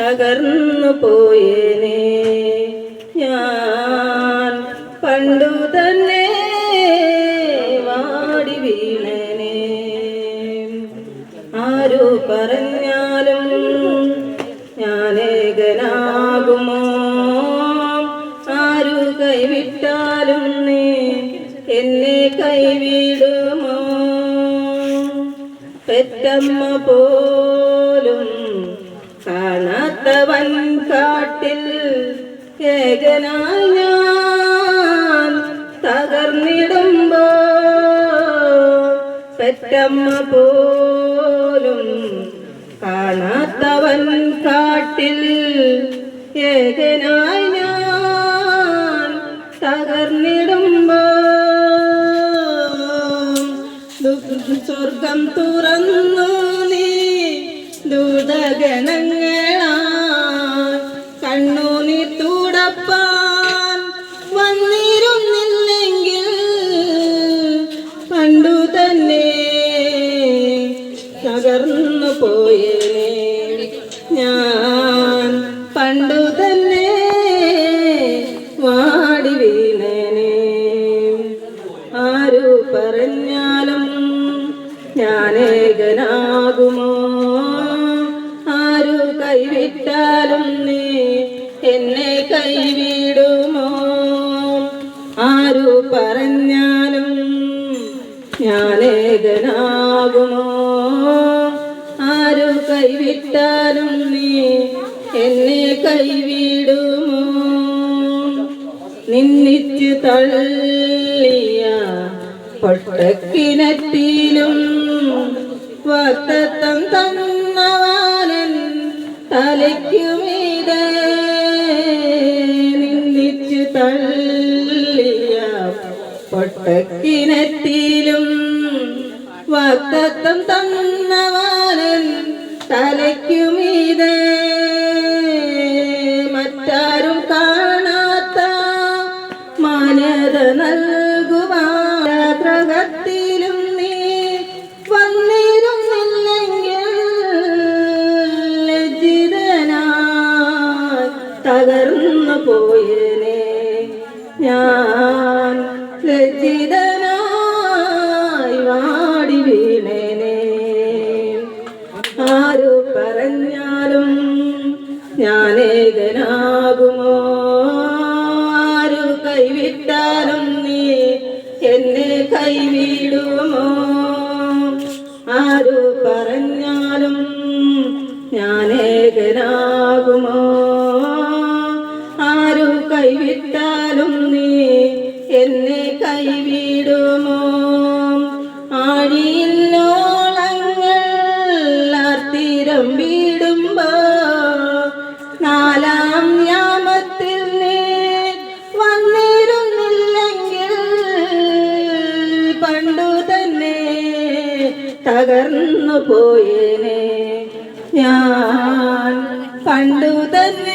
തകർന്നു പോയേനെ ഞാൻ പണ്ടു തന്നെ വാടി വീണനെ. ആരോ പറഞ്ഞാലും ഞാനേകനാകുമോ? ആരു കൈവിട്ടാലും നീ എന്നെ കൈവിടുമോ? പെറ്റമ്മ പോലും കാണാത്തവൻ കാട്ടിൽ ഏകനായി ഞാൻ തകർന്നിടുമ്പോ പെറ്റമ്മ പോലും കാണാത്തവൻ കാട്ടിൽ ഏകനായി ഞാൻ തകർന്നിടുമ്പോ സ്വർഗം തുറന്നു പോയേനെ. ഞാൻ പണ്ടു തന്നെ വാടി വീണേനെ. ആരു പറഞ്ഞാലും ഞാനേകനാകുമോ? ആരു കൈവിട്ടാലും നീ എന്നെ കൈവിടുമോ കൈവിട്ടാലും നീ എന്നെ കൈവിടുമോ? നിന്നിച്ചു തള്ളിയ പൊട്ടക്കിനത്തിലും വത്തത്തം തന്നവാനൻ തലയ്ക്കുമീതെ നിന്നിച്ചു തള്ളിയ പൊട്ടക്കിനത്തിലും വത്തത്തം തന്നവാനൻ തലയ്ക്കുമീതെ മറ്റാരും കാണാത്ത മാന്യത നൽകുവാത്രകത്തിലും നീ വന്നിരുന്നില്ലെങ്കിൽ ലജ്ജിതനായി തകർന്നു പോയനെ ഞാൻ ഞാനേകനാകുമോ ആരു കൈവിട്ടാലും നീ എന്നെ കൈവിടുമോ? ആരു പറഞ്ഞാലും ഞാനേകനാകുമോ ആരു കൈവിട്ടാലും നീ എന്നെ കൈവിടുമോ? തകർന്നു പോയേനെ ഞാൻ പണ്ടു തന്നെ